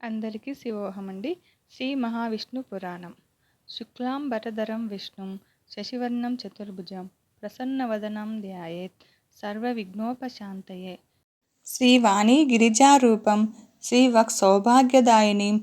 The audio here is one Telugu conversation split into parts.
అందరికీ శివోహమండి శ్రీ మహావిష్ణు పురాణం. శుక్లాంబరధరం విష్ణుం శశివర్ణం చతుర్భుజం ప్రసన్నవదనం ధ్యాయేత్ సర్వవిఘ్నోపశాంతయే. శ్రీవాణి గిరిజారూపం శ్రీవక్సౌభాగ్యదాయినీం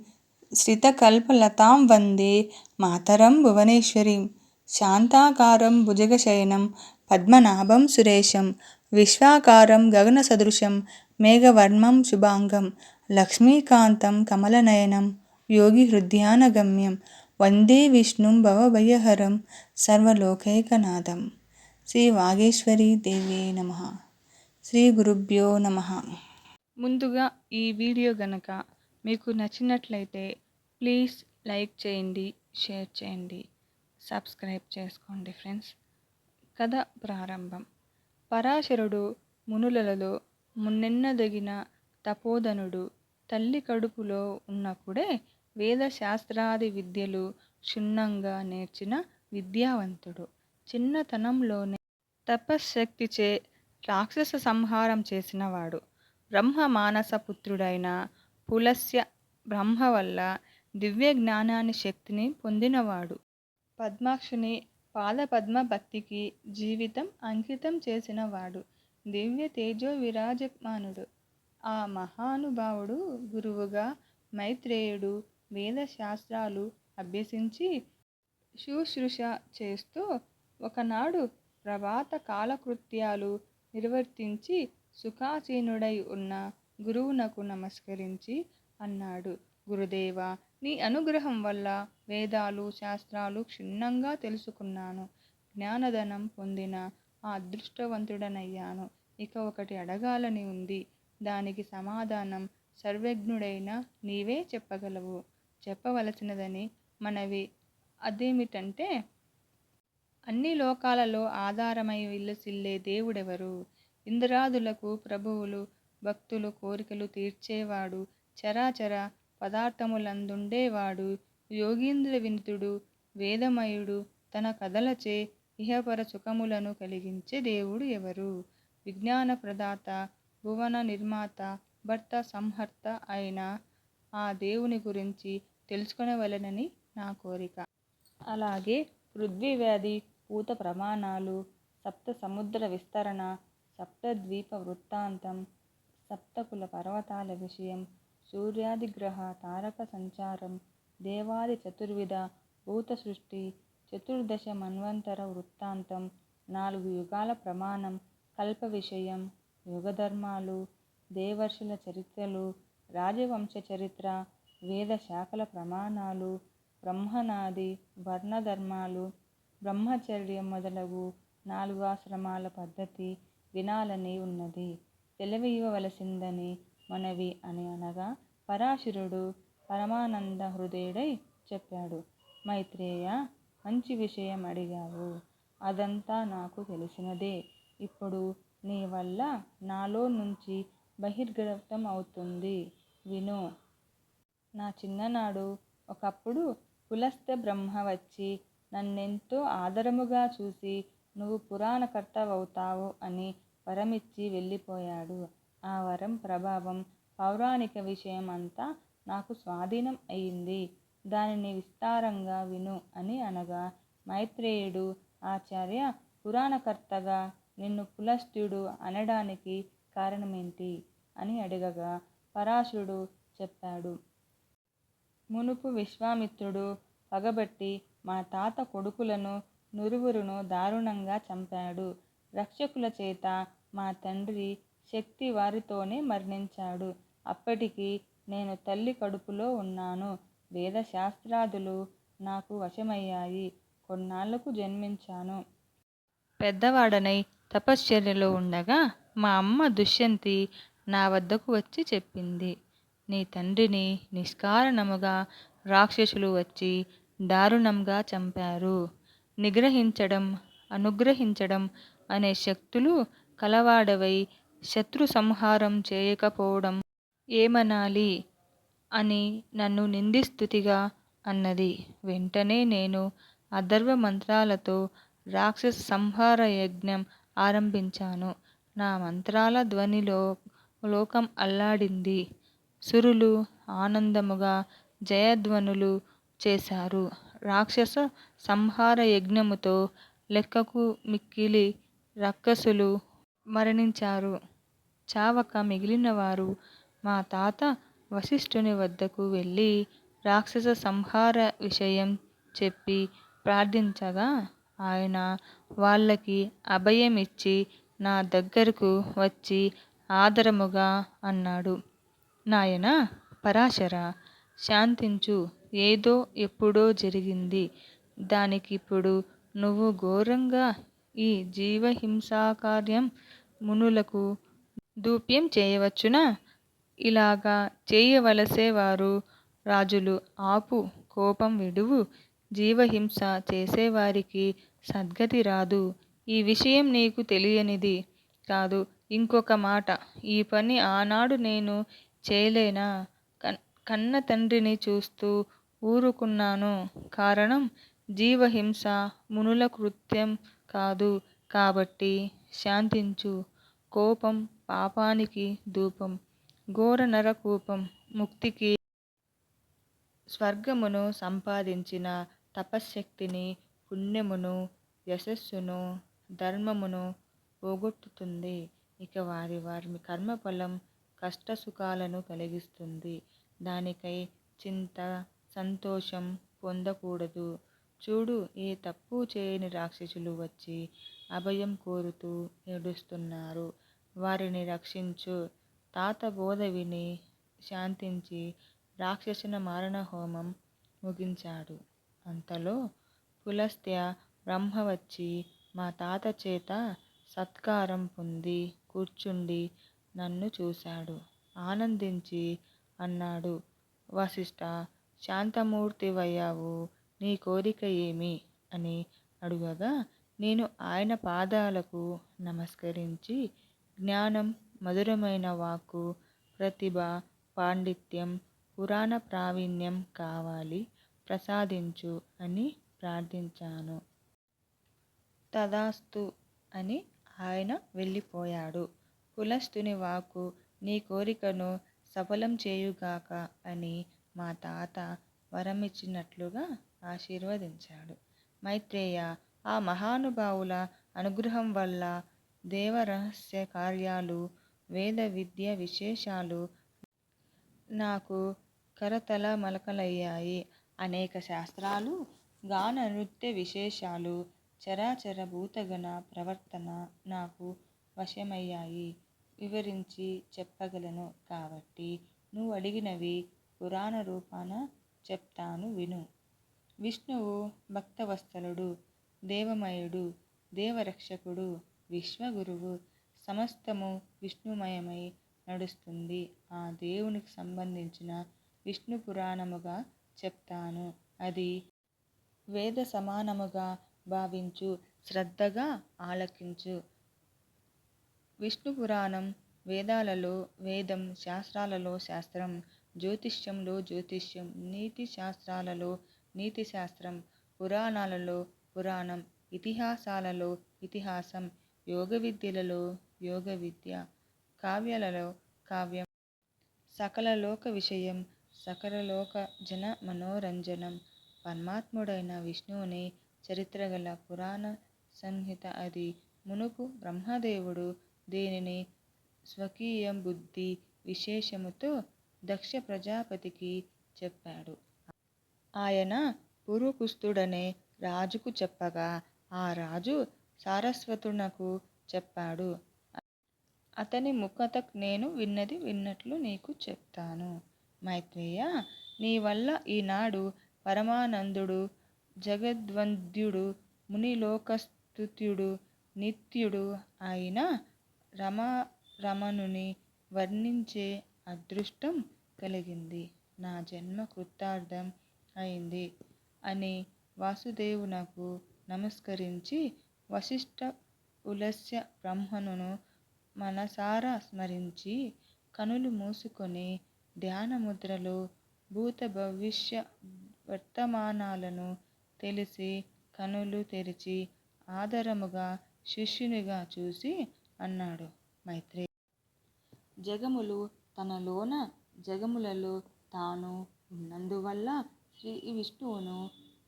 శ్రితకల్పలతాం వందే మాతరం భువనేశ్వరీం శాంతాకారం భుజగశయనం పద్మనాభం సురేశం విశ్వాకారం గగనసదృశం మేఘవర్ణం శుభాంగం లక్ష్మీకాంతం కమలనయనం యోగిహృద్యానగమ్యం వందే విష్ణుం భవభయహరం సర్వలోకైకనాథం. శ్రీ వాగేశ్వరీ దేవే నమ. శ్రీ గురుభ్యో నమ. ముందుగా ఈ వీడియో గనక మీకు నచ్చినట్లయితే ప్లీజ్ లైక్ చేయండి షేర్ చేయండి సబ్స్క్రైబ్ చేసుకోండి ఫ్రెండ్స్. కథ ప్రారంభం. పరాశరుడు మునులలో మున్నెన్నదగిన తపోధనుడు తల్లి కడుపులో ఉన్నప్పుడే వేదశాస్త్రాది విద్యలు క్షుణ్ణంగా నేర్చిన విద్యావంతుడు. చిన్నతనంలోనే తపశ్శక్తిచే రాక్షస సంహారం చేసినవాడు. బ్రహ్మ మానస పుత్రుడైన పులస్య బ్రహ్మ వల్ల దివ్య జ్ఞానాన్ని శక్తిని పొందినవాడు. పద్మాక్షుని పాదపద్మ భక్తికి జీవితం అంకితం చేసినవాడు. దివ్య తేజో విరాజమానుడు. ఆ మహానుభావుడు గురువుగా మైత్రేయుడు వేదశాస్త్రాలు అభ్యసించి శుశ్రూష చేస్తూ ఒకనాడు ప్రభాత కాలకృత్యాలు నిర్వర్తించి సుఖాసీనుడై ఉన్న గురువునకు నమస్కరించి అన్నాడు. గురుదేవ నీ అనుగ్రహం వల్ల వేదాలు శాస్త్రాలు క్షుణ్ణంగా తెలుసుకున్నాను. జ్ఞానధనం పొందిన ఆ అదృష్టవంతుడనయ్యాను. ఇక ఒకటి అడగాలని ఉంది. దానికి సమాధానం సర్వజ్ఞుడైన నీవే చెప్పగలవు. చెప్పవలసినదని మనవి. అదేమిటంటే అన్ని లోకాలలో ఆధారమై విల్లసిల్లే దేవుడెవరు? ఇంద్రాదులకు ప్రభువులు భక్తులు కోరికలు తీర్చేవాడు చరాచర పదార్థములందుండేవాడు యోగీంద్ర వినితుడు వేదమయుడు తన కథలచే ఇహపర సుఖములను కలిగించే దేవుడు ఎవరు? విజ్ఞాన ప్రదాత భువన నిర్మాత భర్త సంహర్త అయిన ఆ దేవుని గురించి తెలుసుకునవలెనని నా కోరిక. అలాగే పృథ్వీవ్యాధి పూత ప్రమాణాలు సప్త సముద్ర విస్తరణ సప్తద్వీప వృత్తాంతం సప్తకుల పర్వతాల విషయం సూర్యాదిగ్రహ తారక సంచారం దేవాది చతుర్విధ భూత సృష్టి చతుర్దశ మన్వంతర వృత్తాంతం నాలుగు యుగాల ప్రమాణం కల్ప విషయం యుగధర్మాలు దేవర్షుల చరిత్రలు రాజవంశ చరిత్ర వేద శాఖల ప్రమాణాలు బ్రహ్మనాది వర్ణధర్మాలు బ్రహ్మచర్యం మొదలగు నాలుగు ఆశ్రమాల పద్ధతి వినాలని ఉన్నది. తెలివివ్వవలసిందని మనవి అని అనగా పరాశరుడు పరమానంద హృదయుడై చెప్పాడు. మైత్రేయ మంచి విషయం అడిగావు. అదంతా నాకు తెలిసినదే. ఇప్పుడు నీ వల్ల నాలో నుంచి బహిర్గతం అవుతుంది. విను. నా చిన్ననాడు ఒకప్పుడు కులస్థ బ్రహ్మ వచ్చి నన్నెంతో ఆదరముగా చూసి నువ్వు పురాణకర్తవవుతావు అని వరమిచ్చి వెళ్ళిపోయాడు. ఆ వరం ప్రభావం పౌరాణిక విషయం అంతా నాకు స్వాధీనం అయింది. దానిని విస్తారంగా విను అని అనగా మైత్రేయుడు ఆచార్య పురాణకర్తగా నిన్ను పులస్త్యుడు అనడానికి కారణమేంటి? అని అడగగా పరాశుడు చెప్పాడు. మునుపు విశ్వామిత్రుడు పగబట్టి మా తాత కొడుకులను నురువురును దారుణంగా చంపాడు. రక్షకుల చేత మా తండ్రి శక్తి వారితోనే మరణించాడు. అప్పటికి నేను తల్లి కడుపులో ఉన్నాను. వేదశాస్త్రాదులు నాకు వశమయ్యాయి. కొన్నాళ్ళకు జన్మించాను. పెద్దవాడనై తపశ్చర్యలో ఉండగా మా అమ్మ దుష్యంతి నా వద్దకు వచ్చి చెప్పింది. నీ తండ్రిని నిష్కారణముగా రాక్షసులు వచ్చి దారుణంగా చంపారు. నిగ్రహించడం అనుగ్రహించడం అనే శక్తులు కలవాడవై శత్రు సంహారం చేయకపోవడం ఏమనాలి అని నన్ను నిందిస్తుతిగా అన్నది. వెంటనే నేను అధర్వ మంత్రాలతో రాక్షస సంహార యజ్ఞం ఆరంభించాను నా మంత్రాల ధ్వనిలో లోకం అల్లాడింది సురులు ఆనందముగా జయధ్వనులు చేశారు. రాక్షస సంహార యజ్ఞముతో లెక్కకు మిక్కిలి రక్కసులు మరణించారు. చావక మిగిలినవారు మా తాత వశిష్ఠుని వద్దకు వెళ్ళి రాక్షస సంహార విషయం చెప్పి ప్రార్థించగా ఆయన వాళ్ళకి అభయమిచ్చి నా దగ్గరకు వచ్చి ఆదరముగా అన్నాడు నాయనా పరాశరా! శాంతించు ఏదో ఎప్పుడో జరిగింది. దానికిప్పుడు నువ్వు ఘోరంగా ఈ జీవహింసాకార్యం మునులకు దూప్యం చేయవచ్చునా? ఇలాగా చేయవలసేవారు రాజులు ఆపు కోపం విడువు జీవహింస చేసేవారికి సద్గతి రాదు. ఈ విషయం నీకు తెలియనిది కాదు ఇంకొక మాట ఈ పని ఆనాడు నేను చేయలేనా? కన్న తండ్రిని చూస్తూ ఊరుకున్నాను కారణం జీవహింస మునుల కృత్యం కాదు కాబట్టి శాంతించు. కోపం పాపానికి ధూపం. ఘోర నరకూపం ముక్తికి స్వర్గమును సంపాదించిన తపశ్శక్తిని, పుణ్యమును, యశస్సును, ధర్మమును పోగొట్టుతుంది. ఇక వారి వారి కర్మఫలం కష్ట సుఖాలను కలిగిస్తుంది. దానికై చింత, సంతోషం పొందకూడదు. చూడు ఏ తప్పు చేయని రాక్షసులు వచ్చి అభయం కోరుతూ ఏడుస్తున్నారు. వారిని రక్షించు. తాత బోధ విని శాంతించి మారణ హోమం ముగించాడు. అంతలో పులస్త్య బ్రహ్మ వచ్చి మా తాత చేత సత్కారం పొంది కూర్చుండి నన్ను చూశాడు. ఆనందించి అన్నాడు వసిష్ఠా! శాంతమూర్తివయ్యావు. నీ కోరిక ఏమి? అని అడుగగా నేను ఆయన పాదాలకు నమస్కరించి జ్ఞానం, మధురమైన వాక్కు, ప్రతిభ, పాండిత్యం, పురాణ ప్రావీణ్యం కావాలి ప్రసాదించు అని ప్రార్థించాను. తదాస్తు అని ఆయన వెళ్ళిపోయాడు. కులస్తుని వాకు నీ కోరికను సఫలం చేయుగాక అని మా తాత వరమిచ్చినట్లుగా ఆశీర్వదించాడు. మైత్రేయ ఆ మహానుభావుల అనుగ్రహం వల్ల దేవరహస్య కార్యాలు, వేద విద్యా విశేషాలు నాకు కరతల మలకలయ్యాయి అనేక శాస్త్రాలు, గాన నృత్య విశేషాలు, చరాచర భూతగణ ప్రవర్తన నాకు వశమయ్యాయి. వివరించి చెప్పగలను కాబట్టి నువ్వు అడిగినవి పురాణ రూపాన చెప్తాను విను. విష్ణువు భక్తవత్సలుడు, దేవమయుడు, దేవరక్షకుడు, విశ్వగురువు. సమస్తము విష్ణుమయమై నడుస్తుంది. ఆ దేవునికి సంబంధించిన విష్ణు పురాణముగా చెప్తాను. అది వేద సమానముగా భావించు. శ్రద్ధగా ఆలకించు. విష్ణు పురాణం వేదాలలో వేదం, శాస్త్రాలలో శాస్త్రం, జ్యోతిష్యంలో జ్యోతిష్యం, నీతి శాస్త్రాలలో నీతిశాస్త్రం, పురాణాలలో పురాణం, ఇతిహాసాలలో ఇతిహాసం, యోగ విద్యలలో యోగ విద్య కావ్యాలలో కావ్యం. సకల లోక విషయం, సకలలోక జన మనోరంజనం. పరమాత్ముడైన విష్ణువుని చరిత్ర గల పురాణ సంహిత అది. మునుపు బ్రహ్మదేవుడు దీనిని స్వకీయబుద్ధి విశేషముతో దక్ష ప్రజాపతికి చెప్పాడు. ఆయన పురుకుస్తుడనే రాజుకు చెప్పగా ఆ రాజు సారస్వతునకు చెప్పాడు. అతని ముఖతక్ నేను విన్నది విన్నట్లు నీకు చెప్తాను. మైత్రియ నీ వల్ల ఈనాడు పరమానందుడు, జగద్వంద్యుడు, మునిలోకస్తుత్యుడు, నిత్యుడు అయిన రమారమణుని వర్ణించే అదృష్టం కలిగింది. నా జన్మ కృతార్థం అయింది అని వాసుదేవునకు నమస్కరించి వశిష్ట ఉలస్య బ్రహ్మను మనసారా స్మరించి కనులు మూసుకొని ధ్యానముద్రలో భూత భవిష్య వర్తమానాలను తెలిసి కనులు తెరిచి ఆదరముగా శిష్యునిగా చూసి అన్నాడు మైత్రేయా! జగములు తనలోన జగములలో తాను ఉన్నందువల్ల శ్రీ విష్ణువును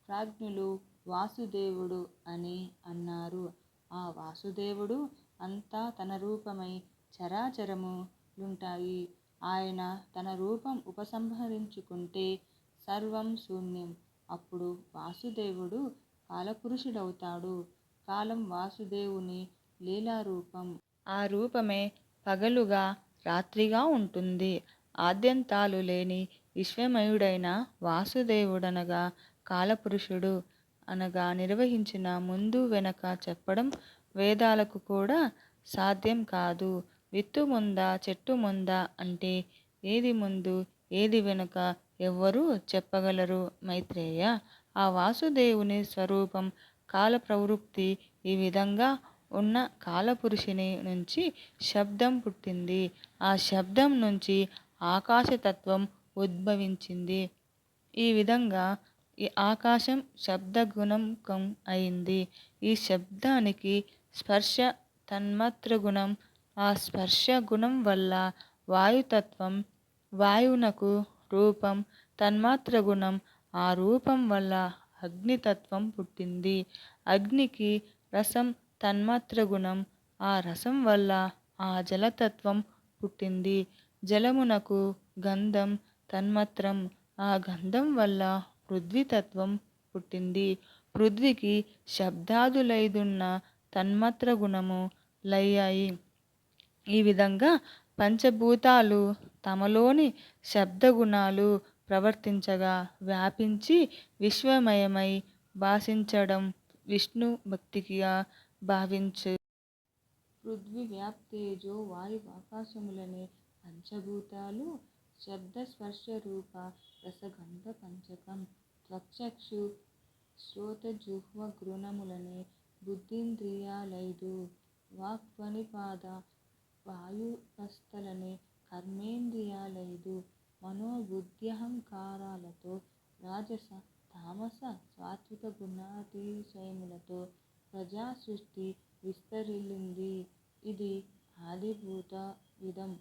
ప్రాజ్ఞులు వాసుదేవుడు అని అన్నారు ఆ వాసుదేవుడు అంతా తన రూపమై చరాచరములుంటాయి ఆయన తన రూపం ఉపసంహరించుకుంటే సర్వం శూన్యం. అప్పుడు వాసుదేవుడు కాలపురుషుడవుతాడు. కాలం వాసుదేవుని లీలారూపం. ఆ రూపమే పగలుగా రాత్రిగా ఉంటుంది. ఆద్యంతాలు లేని విశ్వమయుడైన వాసుదేవుడనగా కాలపురుషుడు అనగా నిర్వహించిన ముందు వెనక చెప్పడం వేదాలకు కూడా సాధ్యం కాదు. విత్తు ముందా చెట్టు ముందా అంటే ఏది ముందు ఏది వెనుక ఎవ్వరూ చెప్పగలరు మైత్రేయ. ఆ వాసుదేవుని స్వరూపం కాల ప్రవృత్తి ఈ విధంగా ఉన్న కాలపురుషుని నుంచి శబ్దం పుట్టింది. ఆ శబ్దం నుంచి ఆకాశతత్వం ఉద్భవించింది. ఈ విధంగా ఈ ఆకాశం శబ్దగుణకం అయింది. ఈ శబ్దానికి స్పర్శ తన్మాత్రగుణం ఆ స్పర్శ గుణం వల్ల వాయుతత్వం వాయువునకు రూపం తన్మాత్ర గుణం ఆ రూపం వల్ల అగ్నితత్వం పుట్టింది. అగ్నికి రసం తన్మాత్ర గుణం ఆ రసం వల్ల ఆ జలతత్వం పుట్టింది. జలమునకు గంధం తన్మాత్రం ఆ గంధం వల్ల పృథ్వీతత్వం పుట్టింది. పృథ్వీకి శబ్దాదులైదున్న తన్మాత్ర గుణము లయ్యాయి. ఈ విధంగా పంచభూతాలు తమలోని శబ్దగుణాలు ప్రవర్తించగా వ్యాపించి విశ్వమయమై భాషించడం విష్ణు భక్తిగా భావించు. పృథ్వీ వ్యాప్తేజో వాయు ఆకాశములనే పంచభూతాలు శబ్ద స్పర్శ రూప రసగంధ పంచకం త్వచక్షు శ్రోతజుహ్వ గృణములనే బుద్ధీంద్రియాలైదు వాక్పనిపాద వాయుపస్థలనే కర్మేంద్రియాలైదు మనోబుద్ధ్యహంకారాలతో రాజస తామస సాత్విక గుణాతిశయములతో ప్రజా సృష్టి విస్తరిల్లింది. ఇది ఆదిభూత విధం.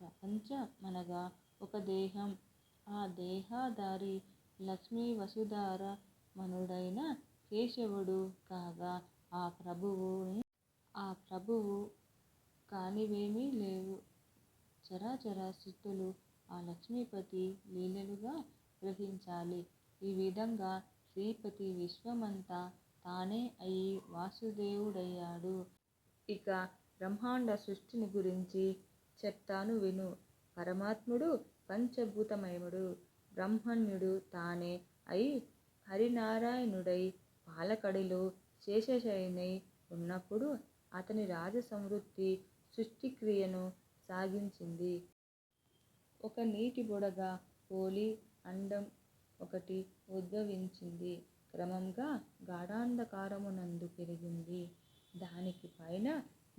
ప్రపంచమనగా ఒక దేహం. ఆ దేహధారి లక్ష్మీ వసుధార మనుడైన కేశవుడు కాగా ఆ ప్రభువుని ఆ ప్రభువు కానివేమీ లేవు. చరాచర సృష్టులు ఆ లక్ష్మీపతి లీలలుగా గ్రహించాలి. ఈ విధంగా శ్రీపతి విశ్వమంతా తానే అయి వాసుదేవుడయ్యాడు. ఇక బ్రహ్మాండ సృష్టిని గురించి చెప్తాను విను. పరమాత్ముడు పంచభూతమయముడు. బ్రహ్మణ్యుడు తానే అయి హరినారాయణుడై పాలకడిలో శేషశయనై ఉన్నప్పుడు అతని రాజసంవృత్తి సృష్టిక్రియను సాగించింది. ఒక నీటి బుడగ పోలి అండం ఒకటి ఉద్భవించింది. క్రమంగా గాఢాంధకారమునందు పెరిగింది. దానికి పైన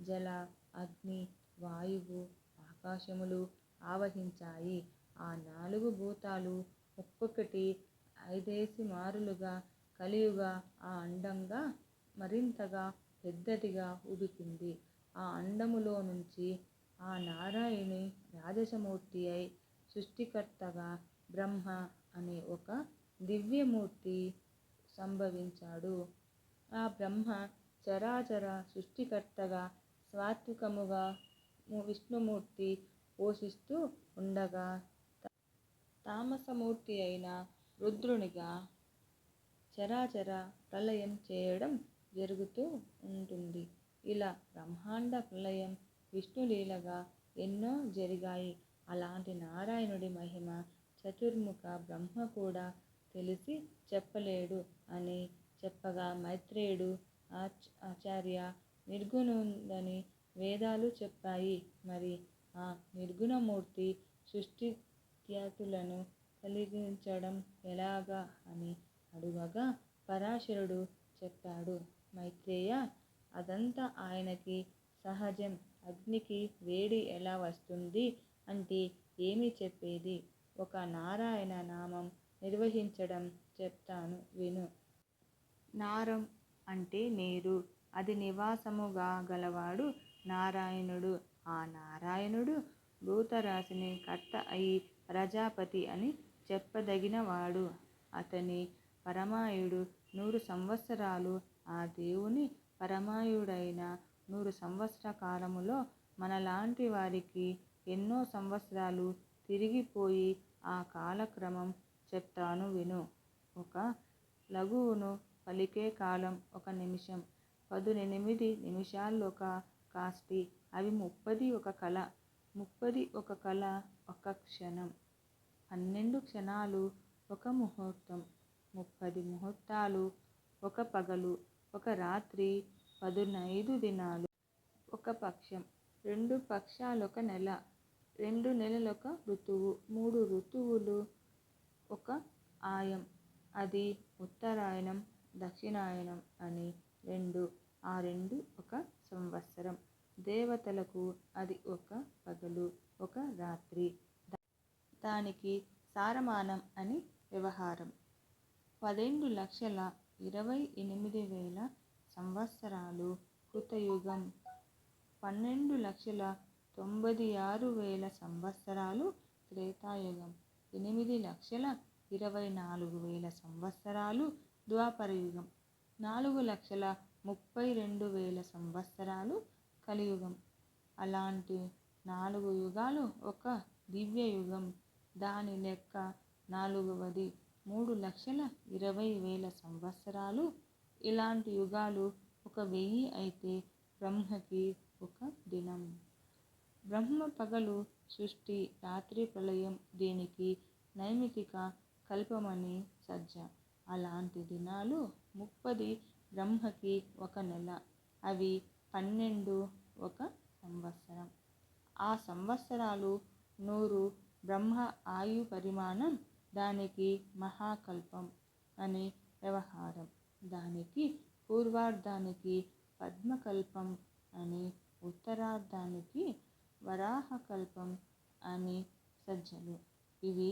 జల అగ్ని వాయువు ఆకాశములు ఆవహించాయి. ఆ నాలుగు భూతాలు ఒక్కొక్కటి ఐదేసి మారులుగా కలియుగా ఆ అండంగా మరింతగా పెద్దదిగా ఉడికింది ఆ అండములో నుంచి ఆ నారాయణి రాజసమూర్తి అయి సృష్టికర్తగా బ్రహ్మ అనే ఒక దివ్యమూర్తి సంభవించాడు. ఆ బ్రహ్మ చరాచర సృష్టికర్తగా సాత్వికముగా విష్ణుమూర్తి పోషిస్తూ ఉండగా తామసమూర్తి అయిన రుద్రునిగా చరాచర ప్రళయం చేయడం జరుగుతూ ఉంటుంది. ఇలా బ్రహ్మాండ ప్రళయం విష్ణులీలగా ఎన్నో జరిగాయి. అలాంటి నారాయణుడి మహిమ చతుర్ముఖ బ్రహ్మ కూడా తెలిసి చెప్పలేడు అని చెప్పగా మైత్రేయుడు ఆచార్య నిర్గుణుందని వేదాలు చెప్పాయి. మరి ఆ నిర్గుణమూర్తి సృష్టిత్యాతులను కలిగించడం ఎలాగా అని అడుగగా పరాశరుడు చెప్పాడు. మైత్రేయ అదంతా ఆయనకి సహజం. అగ్నికి వేడి ఎలా వస్తుంది అంటే ఏమి చెప్పేది? ఒక నారాయణ నామం నిర్వహించడం చెప్తాను విను. నారం అంటే నీరు. అది నివాసముగా గలవాడు నారాయణుడు. ఆ నారాయణుడు భూతరాశిని కర్త అయి ప్రజాపతి అని చెప్పదగినవాడు. అతని పరమాయుడు నూరు సంవత్సరాలు ఆ దేవుని పరమాయుడైన నూరు సంవత్సర కాలములో మనలాంటి వారికి ఎన్నో సంవత్సరాలు తిరిగిపోయి ఆ కాలక్రమం చెప్తాను విను. ఒక లఘువును పలికే కాలం ఒక నిమిషం పదునెనిమిది నిమిషాలొక కాస్టి అవి ముప్పది ఒక కళ ముప్పది ఒక కళ ఒక క్షణం పన్నెండు క్షణాలు ఒక ముహూర్తం ముప్పది ముహూర్తాలు ఒక పగలు ఒక రాత్రి పదునైదు దినాలు. ఒక పక్షం. రెండు పక్షాలొక నెల. రెండు నెలలొక ఋతువు. మూడు ఋతువులు ఒక ఆయం. అది ఉత్తరాయణం దక్షిణాయనం అని రెండు. ఆ రెండు ఒక సంవత్సరం. దేవతలకు అది ఒక పగలు ఒక రాత్రి. దానికి సారమానం అని వ్యవహారం. పదెండు లక్షల ఇరవై ఎనిమిది వేల సంవత్సరాలు కృతయుగం. పన్నెండు లక్షల తొంభై ఆరు వేల సంవత్సరాలు త్రేతాయుగం. ఎనిమిది లక్షల ఇరవై నాలుగు వేల సంవత్సరాలు ద్వాపరయుగం. నాలుగు లక్షల ముప్పై రెండు వేల సంవత్సరాలు కలియుగం. అలాంటి నాలుగు యుగాలు ఒక దివ్య యుగం దాని లెక్క నాలుగవది మూడు లక్షల ఇరవై వేల సంవత్సరాలు. ఇలాంటి యుగాలు ఒక వెయ్యి అయితే బ్రహ్మకి ఒక దినం. బ్రహ్మ పగలు సృష్టి రాత్రి ప్రళయం దీనికి నైమితిక కల్పమని సజ్జ. అలాంటి దినాలు ముప్పది బ్రహ్మకి ఒక నెల అవి పన్నెండు ఒక సంవత్సరం. ఆ సంవత్సరాలు నూరు బ్రహ్మ ఆయు పరిమాణం దానికి మహాకల్పం అని వ్యవహారం. దానికి పూర్వార్ధానికి పద్మకల్పం అని ఉత్తరార్ధానికి వరాహకల్పం అని సజ్జలు. ఇవి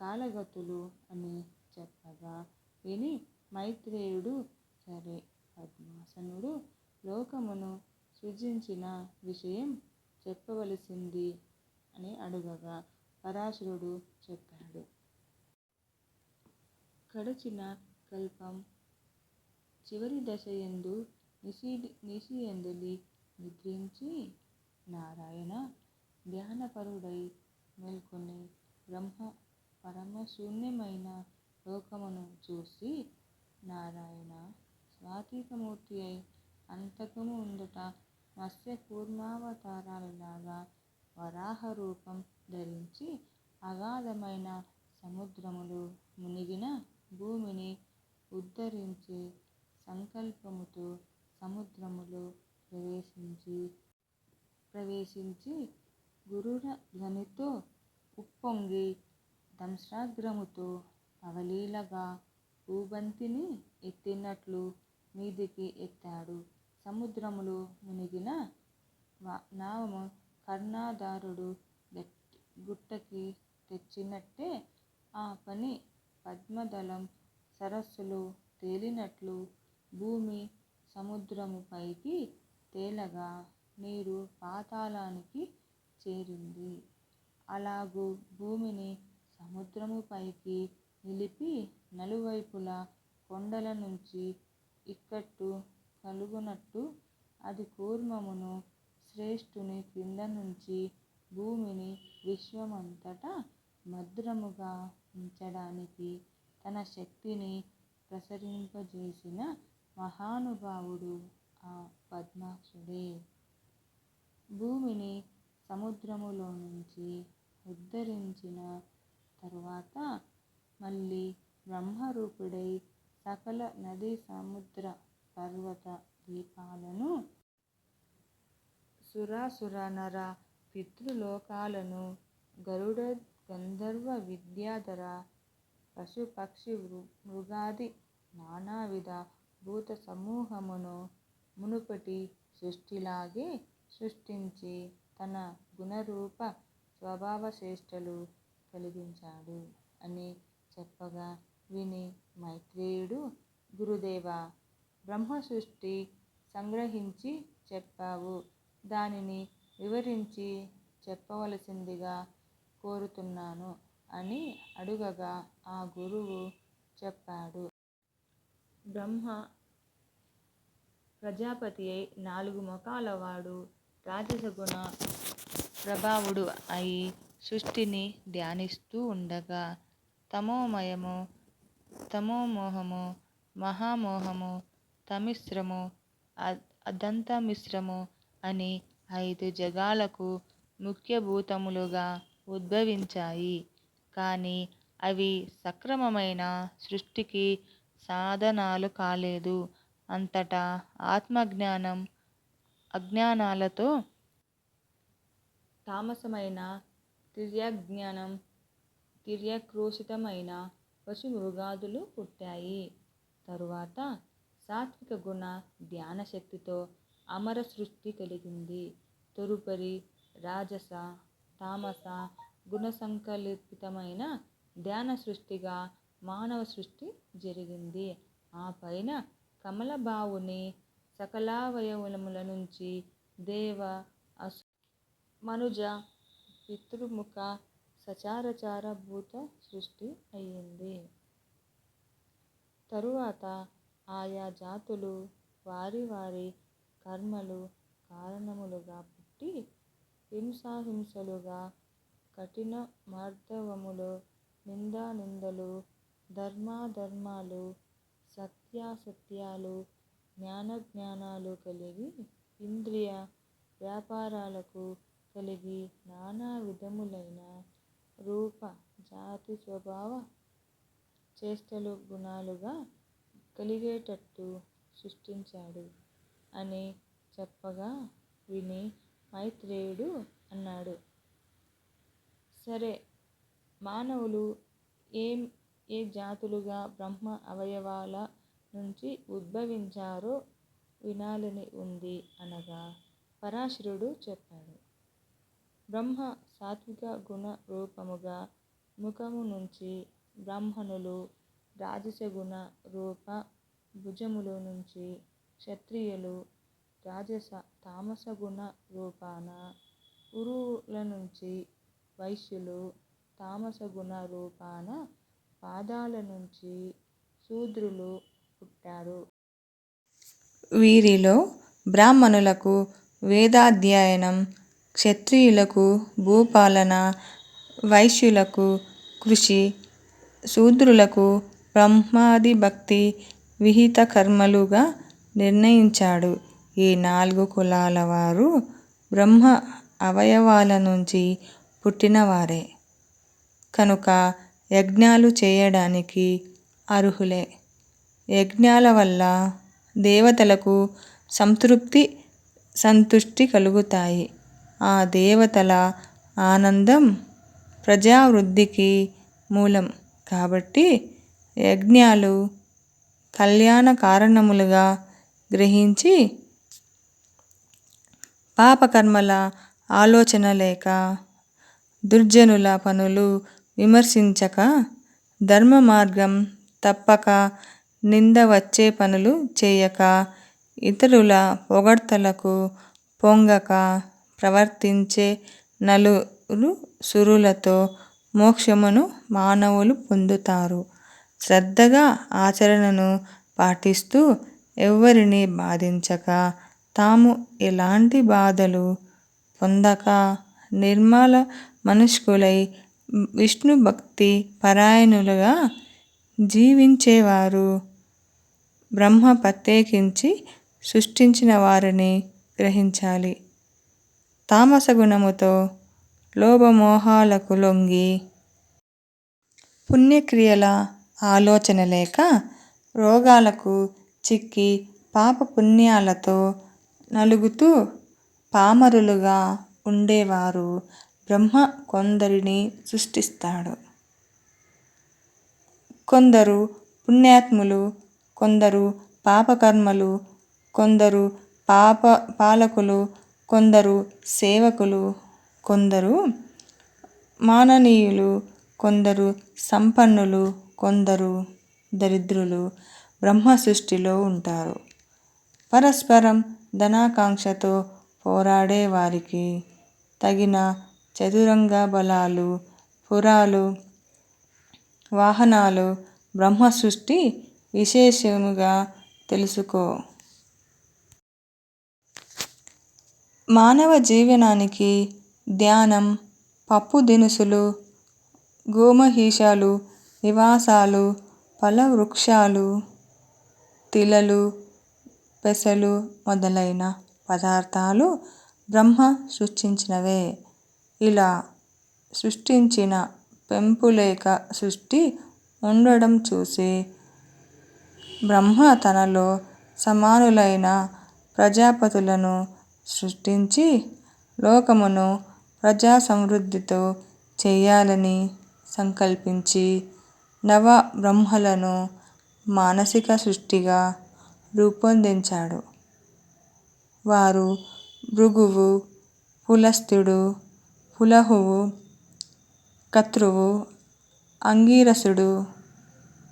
కాలగతులు అని చెప్పగా విని మైత్రేయుడు సరే పద్మాసనుడు లోకమును సృజించిన విషయం చెప్పవలసింది అని అడుగగా పరాశరుడు చెప్పాడు. కడచిన కల్పం చివరి దశయందు నిశి నిశియందులి నిద్రించి నారాయణ ధ్యానపరుడై మేల్కొని బ్రహ్మ పరమశూన్యమైన లోకమును చూసి నారాయణ స్వాతీకమూర్తి అయి అంతకము ఉండుట మత్స్య కూర్మావతారాలలాగా వరాహ రూపం ధరించి అగాధమైన సముద్రములు మునిగిన భూమిని ఉద్ధరించే సంకల్పముతో సముద్రములో ప్రవేశించి ప్రవేశించి గురుర ధ్వనితో ఉప్పొంగి దంశాగ్రముతో అవలీలగా భూబంతిని ఎత్తినట్లు మీదికి ఎత్తాడు. సముద్రములో మునిగిన నావము కర్ణాధారుడు గుట్టకి తెచ్చినట్టే ఆ పని పద్మదళం సరస్సులో తేలినట్లు భూమి సముద్రము పైకి తేలగా నీరు పాతాళానికి చేరింది. అలాగు భూమిని సముద్రము పైకి నిలిపి నలువైపులా కొండల నుంచి ఇక్కట్టు కలుగునట్టు అది కూర్మమును శ్రేష్ఠుని క్రింద నుంచి భూమిని విశ్వమంతటా భద్రముగా ఉంచడానికి తన శక్తిని ప్రసరింపజేసిన మహానుభావుడు ఆ పద్మాక్షుడే. భూమిని సముద్రములో నుంచి ఉద్ధరించిన తరువాత మళ్ళీ బ్రహ్మరూపుడై సకల నది సముద్ర పర్వత ద్వీపాలను సురాసుర నర పితృలోకాలను గరుడ గంధర్వ విద్యాధర పశుపక్షి మృగాది నానావిధ భూత సమూహమును మునుపటి సృష్టిలాగే సృష్టించి తన గుణరూప స్వభావచేష్టలు కలిగించాడు అని చెప్పగా విని మైత్రేయుడు గురుదేవ బ్రహ్మ సృష్టి సంగ్రహించి చెప్పావు. దానిని వివరించి చెప్పవలసిందిగా కోరుతున్నాను అని అడుగగా ఆ గురువు చెప్పాడు. బ్రహ్మ ప్రజాపతి అయి నాలుగు ముఖాలవాడు రాజసగుణ ప్రభావుడు అయి సృష్టిని ధ్యానిస్తూ ఉండగా తమోమయము, తమోమోహము, మహామోహము, తమిశ్రము, అదంతమిశ్రము అని ఐదు జగాలకు ముఖ్యభూతములుగా ఉద్భవించాయి. కానీ అవి సక్రమమైన సృష్టికి సాధనాలు కాలేదు. అంతటా ఆత్మజ్ఞానం అజ్ఞానాలతో తామసమైన తిర్యగ్ఞనం తిర్యక్రోషితమైన పశు మృగాదులు పుట్టాయి. తరువాత సాత్విక గుణ ధ్యాన శక్తితో అమర సృష్టి కలిగింది. తరుపరి రాజస, తామస గుణసంకల్పితమైన ధ్యాన సృష్టిగా మానవ సృష్టి జరిగింది. ఆపైన కమలబావుని సకలావయవముల నుంచి దేవ, అసు మనుజ, పితృముఖ సచారచార భూత సృష్టి అయ్యింది తరువాత ఆయా జాతులు వారి వారి కర్మలు కారణములుగా పుట్టి హింసాహింసలుగా కఠినమార్దవములు, నిందానిందలు, ధర్మాధర్మాలు, సత్యాసత్యాలు, జ్ఞానజ్ఞానాలు కలిగి ఇంద్రియ వ్యాపారాలకు కలిగి నానా విధములైన రూప, జాతి, స్వభావ, చేష్టలు గుణాలుగా కలిగేటట్టు సృష్టించాడు అని చెప్పగా విని మైత్రేయుడు అన్నాడు. సరే మానవులు ఏం ఏ జాతులుగా బ్రహ్మ అవయవాల నుంచి ఉద్భవించారో వినాలని ఉంది అనగా పరాశరుడు చెప్పాడు. బ్రహ్మ సాత్విక గుణ రూపముగా ముఖము నుంచి బ్రాహ్మణులు, రాజసగుణ రూప భుజముల నుంచి క్షత్రియులు, రాజస, తామసగుణ రూపాన గురువుల నుంచి వైశ్యులు, తామసగుణ రూపాన పాదాల నుంచి శూద్రులు పుట్టారు. వీరిలో బ్రాహ్మణులకు వేదాధ్యయనం, క్షత్రియులకు భూపాలన, వైశ్యులకు కృషి, శూద్రులకు బ్రహ్మాధి భక్తి విహిత కర్మలుగా నిర్ణయించాడు. ఈ నాలుగు కులాల వారు బ్రహ్మ అవయవాల నుంచి పుట్టినవారే కనుక యజ్ఞాలు చేయడానికి అర్హులే. యజ్ఞాల వల్ల దేవతలకు సంతృప్తి సంతుష్టి కలుగుతాయి. ఆ దేవతల ఆనందం ప్రజావృద్ధికి మూలం కాబట్టి యజ్ఞాలు కళ్యాణ కారణములుగా గ్రహించి పాపకర్మల ఆలోచన లేక, దుర్జనుల పనులు విమర్శించక, ధర్మ మార్గం తప్పక, నింద వచ్చే పనులు చేయక, ఇతరుల పొగడ్తలకు పొంగక ప్రవర్తించే నలురు సురులతో మోక్షమును మానవులు పొందుతారు. శ్రద్ధగా ఆచరణను పాటిస్తూ ఎవ్వరిని బాధించక, తాము ఎలాంటి బాధలు పొందక నిర్మలమనస్కులై విష్ణుభక్తి పరాయణులుగా జీవించేవారు బ్రహ్మ ప్రత్యేకించి సృష్టించిన వారిని గ్రహించాలి. తామసగుణముతో లోభమోహాలకు లొంగి పుణ్యక్రియల ఆలోచన లేక రోగాలకు చిక్కి పాపపుణ్యాలతో నలుగుతూ పామరులుగా ఉండేవారు బ్రహ్మ కొందరిని సృష్టిస్తాడు. కొందరు పుణ్యాత్ములు, కొందరు పాపకర్మలు, కొందరు పాప పాలకులు, కొందరు సేవకులు, కొందరు మాననీయులు, కొందరు సంపన్నులు, కొందరు దరిద్రులు బ్రహ్మ సృష్టిలో ఉంటారు. పరస్పరం ధనాకాంక్షతో పోరాడే వారికి తగిన చతురంగబలాలు, పురాలు, వాహనాలు బ్రహ్మ సృష్టి విశేషముగా తెలుసుకో. మానవ జీవనానికి ధ్యానం పప్పు దినుసులు గోమహీషాలు నివాసాలు ఫలవృక్షాలు తిలలు పెసలు మొదలైన పదార్థాలు బ్రహ్మ సృష్టించినవే. ఇలా సృష్టించిన పెంపులేక సృష్టి ఉండడం చూసి బ్రహ్మ తనలో సమానులైన ప్రజాపతులను సృష్టించి లోకమును ప్రజా సమృద్ధితో చేయాలని సంకల్పించి నవ బ్రహ్మలను మానసిక సృష్టిగా రూపొందించాడు. వారు భృగువు, పులస్థుడు పులహువు, కతృవు అంగీరసుడు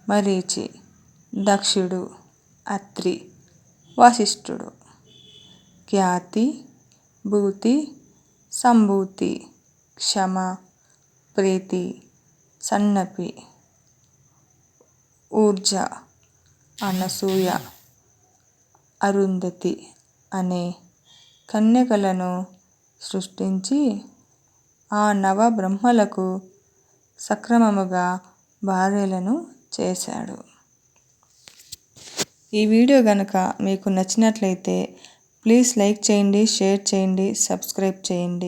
మరీచి, దక్షుడు, అత్రి, వశిష్ఠుడు. ఖ్యాతి, భూతి, సంభూతి, క్షమ, ప్రీతి, సన్నపి, ఊర్జ, అనసూయ, అరుంధతి అనే కన్యకలను సృష్టించి ఆ నవ బ్రహ్మలకు సక్రమముగా భార్యలను చేశాడు. ఈ వీడియో గనుక మీకు నచ్చినట్లయితే ప్లీజ్ లైక్ చేయండి షేర్ చేయండి సబ్స్క్రైబ్ చేయండి.